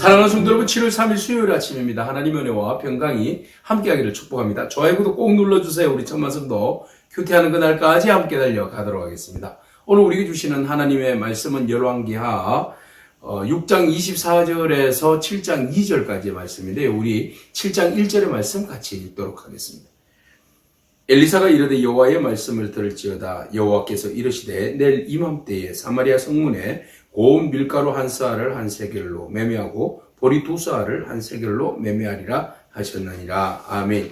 사랑하는 성도 여러분, 7월 3일 수요일 아침입니다. 하나님의 은혜와 평강이 함께하기를 축복합니다. 좋아요, 구독 꼭 눌러주세요. 우리 천만 성도 큐티하는 그날까지 함께 달려가도록 하겠습니다. 오늘 우리에게 주시는 하나님의 말씀은 열왕기하 어, 6장 24절에서 7장 2절까지의 말씀인데요. 우리 7장 1절의 말씀 같이 읽도록 하겠습니다. 엘리사가 이르되 여호와의 말씀을 들을지어다 여호와께서 이르시되 내일 이맘때에 사마리아 성문에 고운 밀가루 한 쌀을 한 세겔로 매매하고 보리 두 쌀을 한 세겔로 매매하리라 하셨느니라 아멘.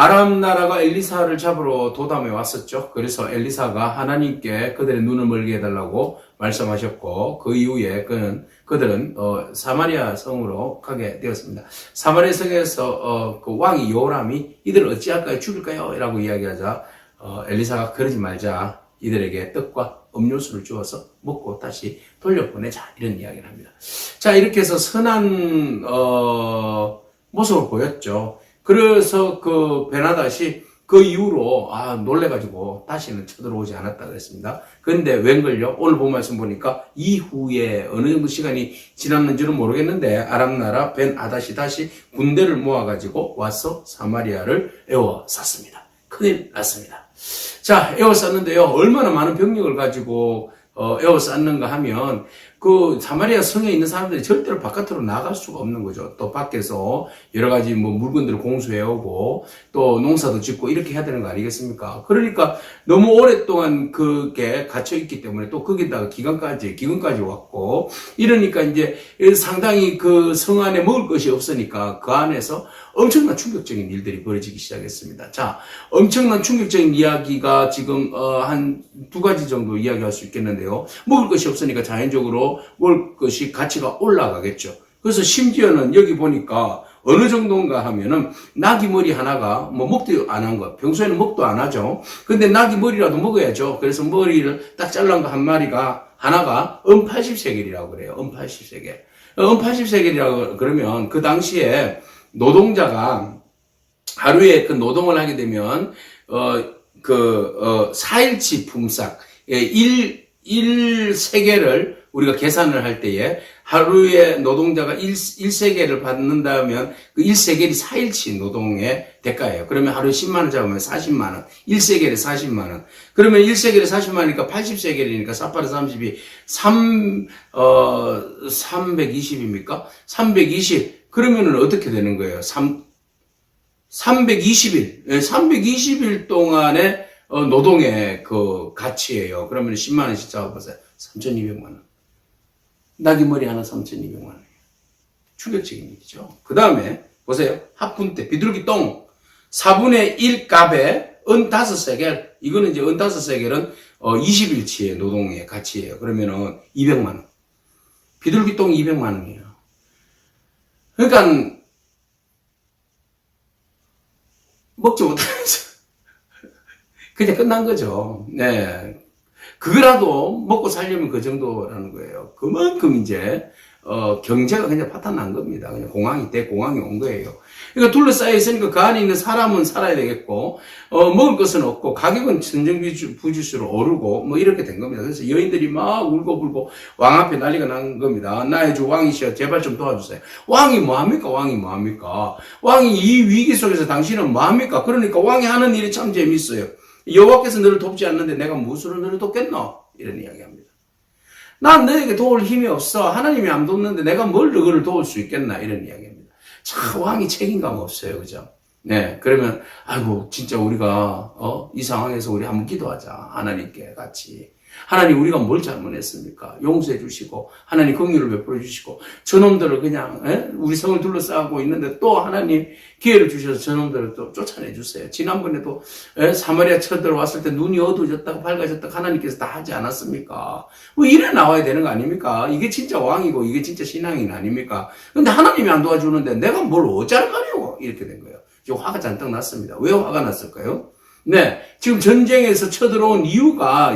아람 나라가 엘리사를 잡으러 도담에 왔었죠. 그래서 엘리사가 하나님께 그들의 눈을 멀게 해달라고 말씀하셨고 그 이후에 그는 그들은 어, 사마리아 성으로 가게 되었습니다. 사마리아 성에서 어, 그 왕이 요람이 이들을 어찌할까요? 죽일까요? 라고 이야기하자 어, 엘리사가 그러지 말자 이들에게 떡과 음료수를 주어서 먹고 다시 돌려보내자 이런 이야기를 합니다. 자 이렇게 해서 선한 어, 모습을 보였죠. 그래서 그 베나다시 그 이후로 아 놀래가지고 다시는 쳐들어오지 않았다 그랬습니다. 그런데 웬걸요? 오늘 본 말씀 보니까 이후에 어느 정도 시간이 지났는지는 모르겠는데 아람 나라 벤 아다시 다시 군대를 모아가지고 와서 사마리아를 에워쌌습니다. 큰일 났습니다. 자 에워쌌는데요. 얼마나 많은 병력을 가지고 어, 에워쌌는가 하면 그 사마리아 성에 있는 사람들이 절대로 바깥으로 나갈 수가 없는 거죠. 또 밖에서 여러 가지 뭐 물건들을 공수해 오고 또 농사도 짓고 이렇게 해야 되는 거 아니겠습니까? 그러니까 너무 오랫동안 그게 갇혀 있기 때문에 또 거기다가 기간까지 기근까지 왔고 이러니까 이제 상당히 그 성 안에 먹을 것이 없으니까 그 안에서 엄청난 충격적인 일들이 벌어지기 시작했습니다. 자, 엄청난 충격적인 이야기가 지금 어, 한 두 가지 정도 이야기할 수 있겠는데요. 먹을 것이 없으니까 자연적으로 먹을 것이 가치가 올라가겠죠. 그래서 심지어는 여기 보니까 어느 정도인가 하면은 나귀 머리 하나가 뭐 먹도 안 한 거. 평소에는 먹도 안 하죠. 근데 나귀 머리라도 먹어야죠. 그래서 머리를 딱 잘란 거 한 마리가 하나가 은 80세겔이라고 그래요. 은 80세겔. 은 80세겔이라고 그러면 그 당시에 노동자가 하루에 그 노동을 하게 되면 어그 어, 4일치 품삯 예, 1 1세계를 우리가 계산을 할 때에 하루에 노동자가 1, 1세계를 받는다면 그 1세계이 4일치 노동의 대가예요. 그러면 하루에 10만원 잡으면 40만원. 1세계에 40만원. 그러면 1세계에 40만원이니까 80세계이니까 4빠르 30이 3, 어, 320입니까? 320. 그러면은 어떻게 되는 거예요? 3, 320일. 320일 동안의 어, 노동의 그 가치예요. 그러면 10만 원씩 잡아보세요. 3,200만 원. 낙이 머리 하나 3,200만 원이에요. 충격적인 일이죠. 그 다음에 보세요. 합분 때 비둘기 똥 4분의 1 값에 은 5세겔 이거는 이제 은 5세겔은 어, 20일치의 노동의 가치예요. 그러면은 200만 원. 비둘기 똥 200만 원이에요. 그러니까 먹지 못하면서 그냥 끝난 거죠. 네. 그거라도 먹고 살려면 그 정도라는 거예요. 그만큼 이제, 어, 경제가 그냥 파탄난 겁니다. 그냥 공항이, 대공항이 온 거예요. 그러니까 둘러싸여 있으니까 그 안에 있는 사람은 살아야 되겠고, 어, 먹을 것은 없고, 가격은 천정부지수로 오르고, 뭐 이렇게 된 겁니다. 그래서 여인들이 막 울고불고 왕 앞에 난리가 난 겁니다. 나의 주 왕이시여, 제발 좀 도와주세요. 왕이 뭐합니까? 왕이 뭐합니까? 왕이 이 위기 속에서 당신은 뭐합니까? 그러니까 왕이 하는 일이 참 재밌어요. 여호와께서 너를 돕지 않는데 내가 무엇으로 너를 돕겠노? 이런 이야기합니다. 난 너에게 도울 힘이 없어. 하나님이 안 돕는데 내가 뭘 너를 도울 수 있겠나? 이런 이야기입니다. 참 왕이 책임감 없어요. 그죠? 네. 그러면 아이고 진짜 우리가 어? 이 상황에서 우리 한번 기도하자. 하나님께 같이. 하나님 우리가 뭘 잘못했습니까? 용서해 주시고 하나님 긍휼을 베풀어 주시고 저놈들을 그냥 에? 우리 성을 둘러싸고 있는데 또 하나님 기회를 주셔서 저놈들을 또 쫓아내 주세요. 지난번에도 에? 사마리아 쳐들어왔을 때 눈이 어두워졌다고 밝아졌다고 하나님께서 다 하지 않았습니까? 뭐 이래 나와야 되는 거 아닙니까? 이게 진짜 왕이고 이게 진짜 신앙인 아닙니까? 근데 하나님이 안 도와주는데 내가 뭘 어쩌라고 이렇게 된 거예요. 지금 화가 잔뜩 났습니다. 왜 화가 났을까요? 네, 지금 전쟁에서 쳐들어온 이유가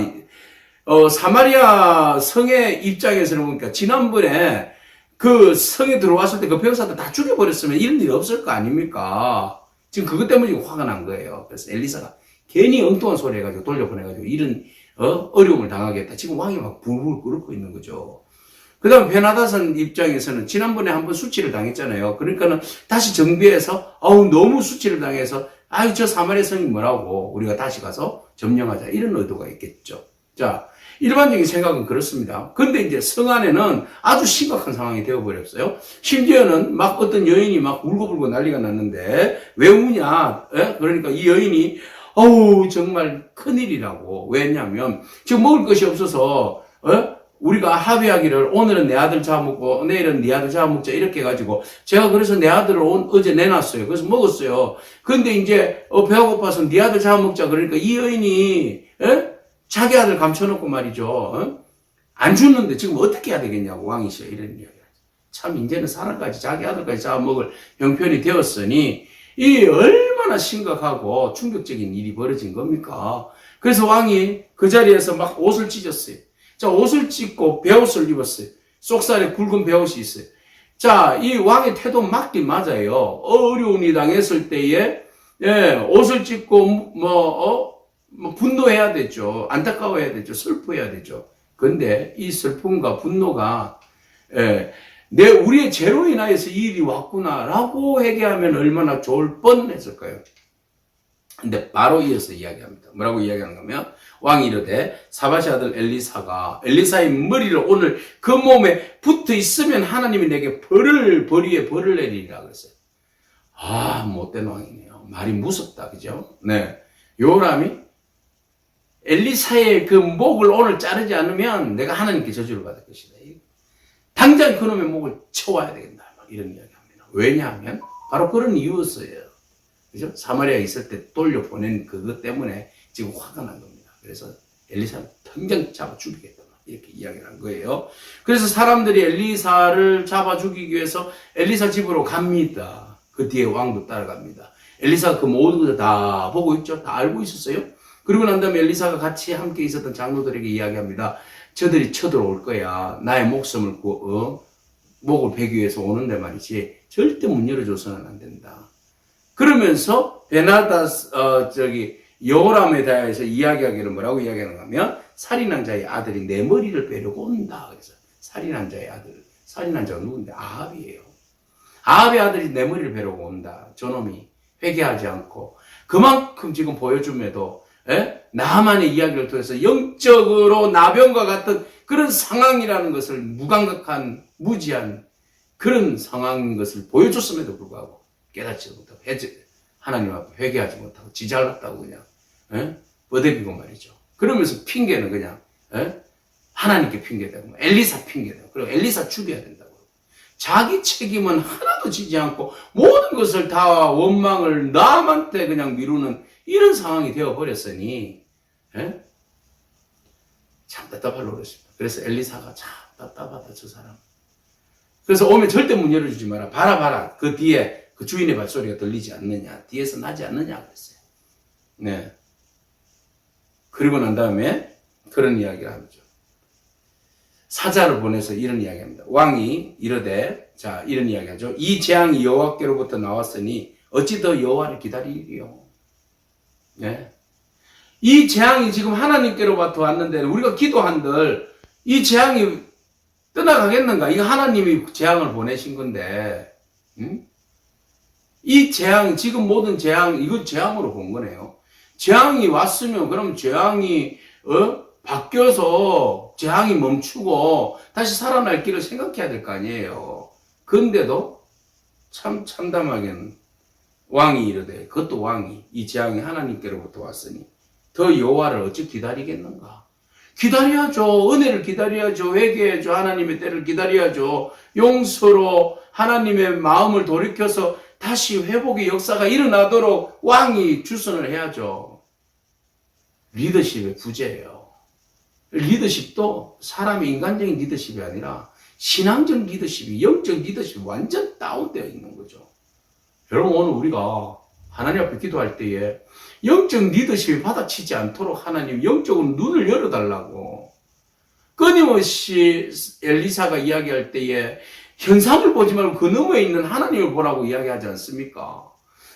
어, 사마리아 성의 입장에서는 보니까 지난번에 그 성에 들어왔을 때 그 병사들 다 죽여버렸으면 이런 일이 없을 거 아닙니까? 지금 그것 때문에 화가 난 거예요. 그래서 엘리사가 괜히 엉뚱한 소리 해가지고 돌려보내가지고 이런 어? 어려움을 당하겠다. 지금 왕이 막 불불 끓고 있는 거죠. 그 다음 베나다선 입장에서는 지난번에 한번 수치를 당했잖아요. 그러니까는 다시 정비해서, 어우, 너무 수치를 당해서, 아유, 저 사마리아 성이 뭐라고, 우리가 다시 가서 점령하자. 이런 의도가 있겠죠. 자, 일반적인 생각은 그렇습니다. 근데 이제 성 안에는 아주 심각한 상황이 되어버렸어요. 심지어는 막 어떤 여인이 막 울고불고 난리가 났는데, 왜 우냐? 예? 그러니까 이 여인이, 어우, 정말 큰일이라고. 왜냐면, 지금 먹을 것이 없어서, 어? 우리가 합의하기를 오늘은 내 아들 잡아먹고 내일은 네 아들 잡아먹자 이렇게 해가지고 제가 그래서 내 아들을 온- 어제 내놨어요. 그래서 먹었어요. 근데 이제 어, 배가 고파서 네 아들 잡아먹자 그러니까 이 여인이 에? 자기 아들 감춰놓고 말이죠. 어? 안 죽는데 지금 어떻게 해야 되겠냐고 왕이시여 이런 이야기. 참 이제는 사람까지 자기 아들까지 잡아먹을 형편이 되었으니 이 얼마나 심각하고 충격적인 일이 벌어진 겁니까? 그래서 왕이 그 자리에서 막 옷을 찢었어요. 자, 옷을 찢고 베옷을 입었어요. 속살에 굵은 베옷이 있어요. 자, 이 왕의 태도 맞긴 맞아요. 어려움이 당했을 때에, 예, 옷을 찢고, 뭐, 어, 뭐, 분노해야 되죠. 안타까워해야 되죠. 슬퍼해야 되죠. 근데 이 슬픔과 분노가, 예, 내, 우리의 죄로 인하여서 이 일이 왔구나라고 회개하면 얼마나 좋을 뻔 했을까요? 근데 바로 이어서 이야기합니다. 뭐라고 이야기하는 거면 왕이 이르되 사바시 아들 엘리사가 엘리사의 머리를 오늘 그 몸에 붙어 있으면 하나님이 내게 벌을 벌 위에 벌을 내리리라 그랬어요. 아 못된 왕이네요. 말이 무섭다 그죠? 네. 요람이 엘리사의 그 목을 오늘 자르지 않으면 내가 하나님께 저주를 받을 것이다. 당장 그놈의 목을 쳐와야 되겠다. 막 이런 이야기 합니다. 왜냐하면 바로 그런 이유였어요. 그죠? 사마리아에 있을 때 돌려보낸 그것 때문에 지금 화가 난 겁니다. 그래서 엘리사를 당장 잡아 죽이겠다. 이렇게 이야기를 한 거예요. 그래서 사람들이 엘리사를 잡아 죽이기 위해서 엘리사 집으로 갑니다. 그 뒤에 왕도 따라갑니다. 엘리사가 그 모든 것을 다 보고 있죠. 다 알고 있었어요. 그리고 난 다음에 엘리사가 같이 함께 있었던 장로들에게 이야기합니다. 저들이 쳐들어올 거야. 나의 목숨을 구, 어? 목을 베기 위해서 오는데 말이지. 절대 문 열어줘서는 안 된다. 그러면서 베나다 어 저기 여호람에 대해서 이야기하기를 뭐라고 이야기하는가 하면 살인한 자의 아들이 내 머리를 베려고 온다. 그래서 살인한 자의 아들. 살인한 자가 누군데? 아합이에요. 아합의 아들이 내 머리를 베려고 온다. 저놈이 회개하지 않고 그만큼 지금 보여줌에도 에? 나만의 이야기를 통해서 영적으로 나병과 같은 그런 상황이라는 것을 무감각한 무지한 그런 상황인 것을 보여줬음에도 불구하고 깨닫지 못하고 해지, 하나님 앞에 회개하지 못하고 지잘났다고 그냥 에? 버대비고 말이죠. 그러면서 핑계는 그냥 에? 하나님께 핑계대고 엘리사 핑계대고 그리고 엘리사 죽여야 된다고 자기 책임은 하나도 지지 않고 모든 것을 다 원망을 남한테 그냥 미루는 이런 상황이 되어 버렸으니 에? 참 답답할 노릇입니다. 그래서 엘리사가 참 답답하다 저 사람. 그래서 오면 절대 문 열어주지 마라. 봐라 봐라. 그 뒤에 그 주인의 발소리가 들리지 않느냐. 뒤에서 나지 않느냐 그랬어요. 네. 그리고 난 다음에 그런 이야기를 하죠. 사자를 보내서 이런 이야기합니다. 왕이 이르되 자 이런 이야기하죠. 이 재앙이 여호와께로부터 나왔으니 어찌 더 여호와를 기다리리요. 네. 이 재앙이 지금 하나님께로부터 왔는데 우리가 기도한들 이 재앙이 떠나가겠는가? 이거 하나님이 재앙을 보내신 건데, 음? 이 재앙, 지금 모든 재앙, 이거 재앙으로 본 거네요. 재앙이 왔으면, 그럼 재앙이, 어? 바뀌어서 재앙이 멈추고 다시 살아날 길을 생각해야 될 거 아니에요. 근데도 참 참담하게는 왕이 이르되, 그것도 왕이, 이 재앙이 하나님께로부터 왔으니, 더 여호와를 어찌 기다리겠는가? 기다려야죠. 은혜를 기다려야죠. 회개해야죠. 하나님의 때를 기다려야죠. 용서로 하나님의 마음을 돌이켜서 다시 회복의 역사가 일어나도록 왕이 주선을 해야죠. 리더십의 부재예요. 리더십도 사람의 인간적인 리더십이 아니라 신앙적 리더십이, 영적 리더십이 완전 다운되어 있는 거죠. 여러분, 오늘 우리가 하나님 앞에 기도할 때에 영적 리더십이 받아치지 않도록 하나님 영적으로 눈을 열어달라고 끊임없이 엘리사가 이야기할 때에 현상을 보지 말고 그 너머에 있는 하나님을 보라고 이야기하지 않습니까?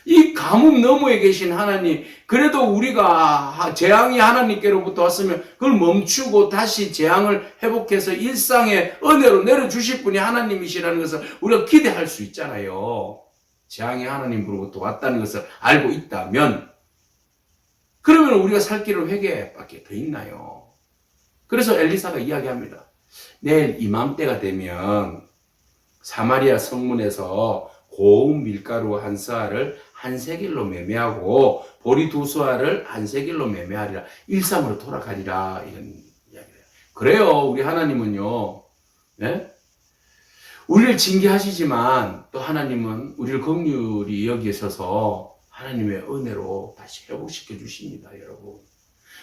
이 가뭄 너머에 계신 하나님, 그래도 우리가 하- 재앙이 하나님께로부터 왔으면 그걸 멈추고 다시 재앙을 회복해서 일상의 은혜로 내려주실 분이 하나님이시라는 것을 우리가 기대할 수 있잖아요. 재앙이 하나님으로부터 왔다는 것을 알고 있다면, 그러면 우리가 살 길을 회개밖에 더 있나요? 그래서 엘리사가 이야기합니다. 내일 이맘때가 되면 사마리아 성문에서 고운 밀가루 한 스아를 한 세길로 매매하고 보리 두 수아를 한 세길로 매매하리라 일삼으로 돌아가리라 이런 이야기를 해요. 그래요. 우리 하나님은요. 네? 우리를 징계하시지만 또 하나님은 우리를 긍휼히 여기셔서 하나님의 은혜로 다시 회복시켜 주십니다, 여러분.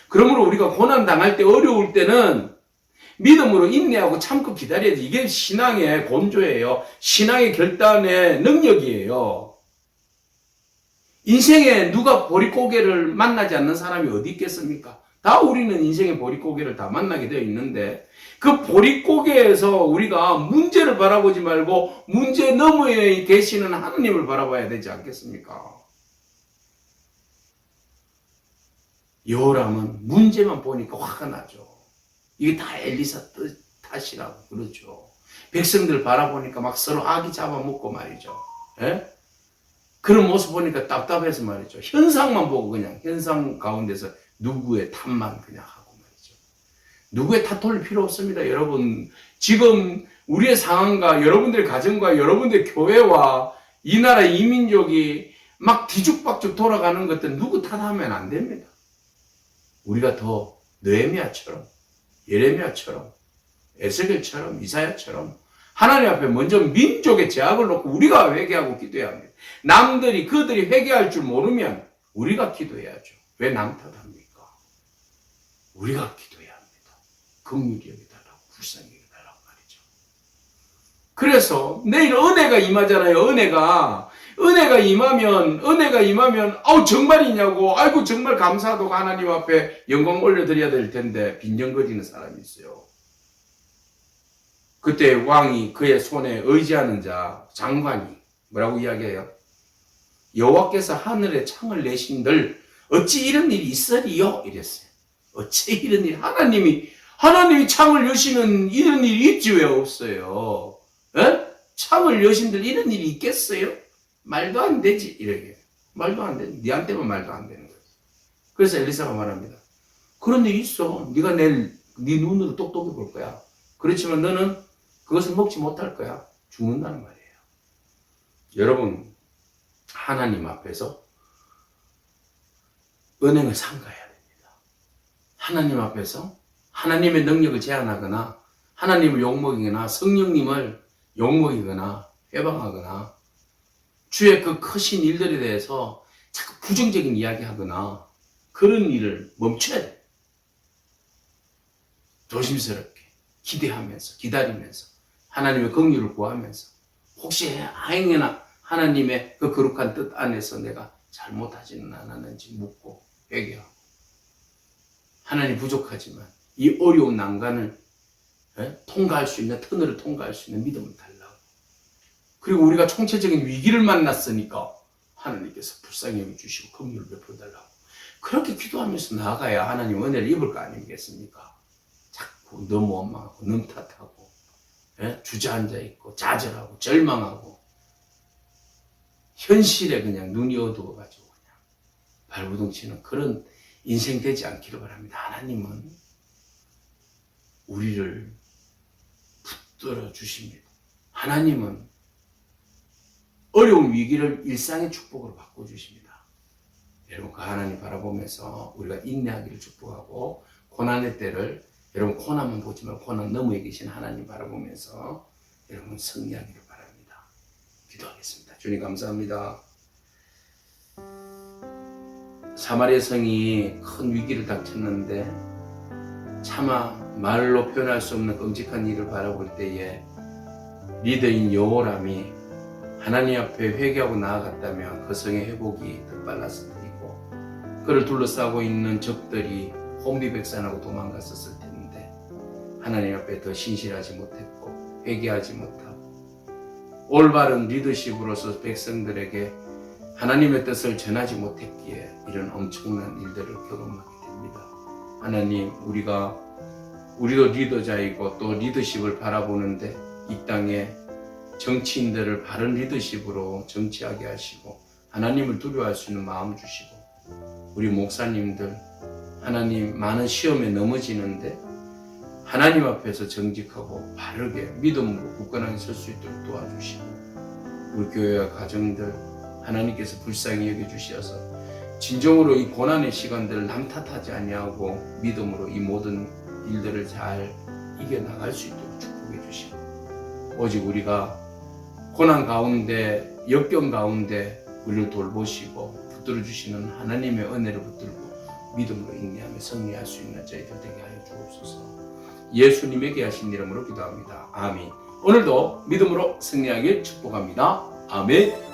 그러므로 우리가 고난 당할 때 어려울 때는 믿음으로 인내하고 참고 기다려야지. 이게 신앙의 본조예요. 신앙의 결단의 능력이에요. 인생에 누가 보릿고개를 만나지 않는 사람이 어디 있겠습니까? 다 우리는 인생의 보릿고개를 다 만나게 되어 있는데 그 보릿고개에서 우리가 문제를 바라보지 말고 문제 너머에 계시는 하나님을 바라봐야 되지 않겠습니까? 여호람은 문제만 보니까 화가 나죠. 이게 다 엘리사 뜻 탓이라고 그러죠. 백성들 바라보니까 막 서로 아기 잡아먹고 말이죠. 예? 그런 모습 보니까 답답해서 말이죠. 현상만 보고 그냥 현상 가운데서 누구의 탓만 그냥 하고 말이죠. 누구의 탓 돌릴 필요 없습니다. 여러분 지금 우리의 상황과 여러분들의 가정과 여러분들의 교회와 이 나라 이민족이 막 뒤죽박죽 돌아가는 것들 누구 탓하면 안 됩니다. 우리가 더 느헤미야처럼 예레미야처럼 에스겔처럼 이사야처럼 하나님 앞에 먼저 민족의 제약을 놓고 우리가 회개하고 기도해야 합니다. 남들이 그들이 회개할 줄 모르면 우리가 기도해야죠. 왜 남 탓합니까? 우리가 기도해야 합니다. 긍휼히 여기달라고 불쌍히 여기달라고 말이죠. 그래서 내일 은혜가 임하잖아요. 은혜가 은혜가 임하면 은혜가 임하면 아우 정말이냐고 아이고 정말 감사하다고 하나님 앞에 영광 올려드려야 될 텐데 빈정거리는 사람이 있어요. 그때 왕이 그의 손에 의지하는 자 장관이 뭐라고 이야기해요? 여호와께서 하늘에 창을 내신들 어찌 이런 일이 있으리요? 이랬어요. 어찌 이런 일 하나님이 하나님이 창을 여시는 이런 일이 있지 왜 없어요? 에? 창을 여신들 이런 일이 있겠어요? 말도 안 되지 이렇게 말도 안 돼. 니한테만 말도 안 되는 거예요. 그래서 엘리사가 말합니다. 그런 일이 있어. 네가 내일 네 눈으로 똑똑히 볼 거야. 그렇지만 너는 그것을 먹지 못할 거야. 죽는다는 말이에요. 여러분 하나님 앞에서 은행을 삼가야 됩니다. 하나님 앞에서 하나님의 능력을 제한하거나 하나님을 욕먹이거나 성령님을 욕먹이거나 해방하거나 주의 그 크신 일들에 대해서 자꾸 부정적인 이야기하거나 그런 일을 멈춰야 돼. 조심스럽게 기대하면서 기다리면서 하나님의 긍휼을 구하면서 혹시 행여나 하나님의 그 거룩한 뜻 안에서 내가 잘못하지는 않았는지 묻고 회개하고 하나님 부족하지만 이 어려운 난간을 예? 통과할 수 있는 터널을 통과할 수 있는 믿음을 달라고 그리고 우리가 총체적인 위기를 만났으니까 하나님께서 불쌍히 여겨주시고 긍휼을 베풀어 달라고 그렇게 기도하면서 나아가야 하나님 은혜를 입을 거 아니겠습니까? 자꾸 너무 원망하고 너무 탓하고 예? 주저앉아 있고 좌절하고 절망하고 현실에 그냥 눈이 어두워가지고 그냥 발부둥치는 그런 인생 되지 않기를 바랍니다. 하나님은 우리를 붙들어 주십니다. 하나님은 어려운 위기를 일상의 축복으로 바꿔 주십니다. 여러분 그 하나님 바라보면서 우리가 인내하기를 축복하고 고난의 때를 여러분 고난만 보지 말고 고난 너머에 계신 하나님 바라보면서 여러분 승리하기를 바랍니다. 기도하겠습니다. 주님 감사합니다. 사마리아 성이 큰 위기를 닥쳤는데 차마 말로 표현할 수 없는 끔찍한 일을 바라볼 때에 리더인 여호람이 하나님 앞에 회개하고 나아갔다면 그 성의 회복이 더 빨랐을 테고 그를 둘러싸고 있는 적들이 혼비백산하고 도망갔었을 텐데 하나님 앞에 더 신실하지 못했고 회개하지 못하고 올바른 리더십으로서 백성들에게 하나님의 뜻을 전하지 못했기에 이런 엄청난 일들을 경험하게 됩니다. 하나님, 우리가 우리도 리더자이고 또 리더십을 바라보는데 이 땅에 정치인들을 바른 리더십으로 정치하게 하시고 하나님을 두려워할 수 있는 마음 주시고 우리 목사님들 하나님 많은 시험에 넘어지는데 하나님 앞에서 정직하고 바르게 믿음으로 굳건하게 설 수 있도록 도와주시고 우리 교회와 가정들 하나님께서 불쌍히 여겨주셔서 진정으로 이 고난의 시간들을 남 탓하지 아니하고 믿음으로 이 모든 일들을 잘 이겨 나갈 수 있도록 축복해 주시고 오직 우리가 고난 가운데 역경 가운데 우리를 돌보시고 붙들어 주시는 하나님의 은혜를 붙들고 믿음으로 인내하며 승리할 수 있는 저희들 되게 하여 주옵소서. 예수님에게 하신 이름으로 기도합니다. 아멘. 오늘도 믿음으로 승리하길 축복합니다. 아멘